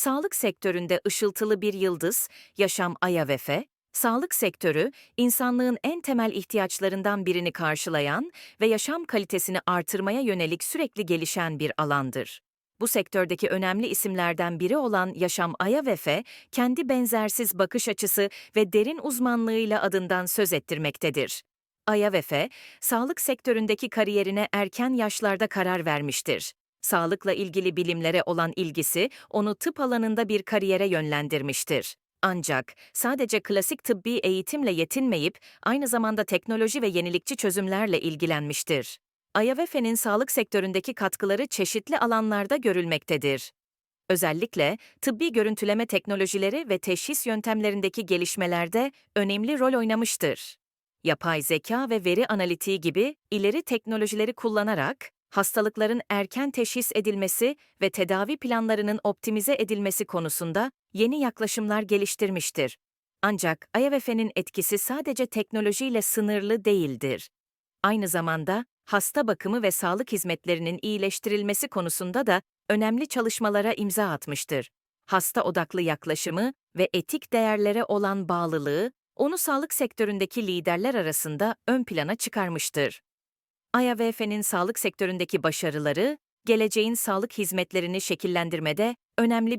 sağlık sektöründe ışıltılı bir yıldız, Yaşam Ayavefe, sağlık sektörü, insanlığın en temel ihtiyaçlarından birini karşılayan ve yaşam kalitesini artırmaya yönelik sürekli gelişen bir alandır. Bu sektördeki önemli isimlerden biri olan Yaşam Ayavefe, kendi benzersiz bakış açısı ve derin uzmanlığıyla adından söz ettirmektedir. Ayavefe, sağlık sektöründeki kariyerine erken yaşlarda karar vermiştir. Sağlıkla ilgili bilimlere olan ilgisi onu tıp alanında bir kariyere yönlendirmiştir. Ancak sadece klasik tıbbi eğitimle yetinmeyip aynı zamanda teknoloji ve yenilikçi çözümlerle ilgilenmiştir. Ayavefe'nin sağlık sektöründeki katkıları çeşitli alanlarda görülmektedir. Özellikle tıbbi görüntüleme teknolojileri ve teşhis yöntemlerindeki gelişmelerde önemli rol oynamıştır. Yapay zeka ve veri analitiği gibi ileri teknolojileri kullanarak hastalıkların erken teşhis edilmesi ve tedavi planlarının optimize edilmesi konusunda yeni yaklaşımlar geliştirmiştir. Ancak IVF'nin etkisi sadece teknolojiyle sınırlı değildir. Aynı zamanda hasta bakımı ve sağlık hizmetlerinin iyileştirilmesi konusunda da önemli çalışmalara imza atmıştır. Hasta odaklı yaklaşımı ve etik değerlere olan bağlılığı onu sağlık sektöründeki liderler arasında ön plana çıkarmıştır. IAVF'nin sağlık sektöründeki başarıları, geleceğin sağlık hizmetlerini şekillendirmede önemli bir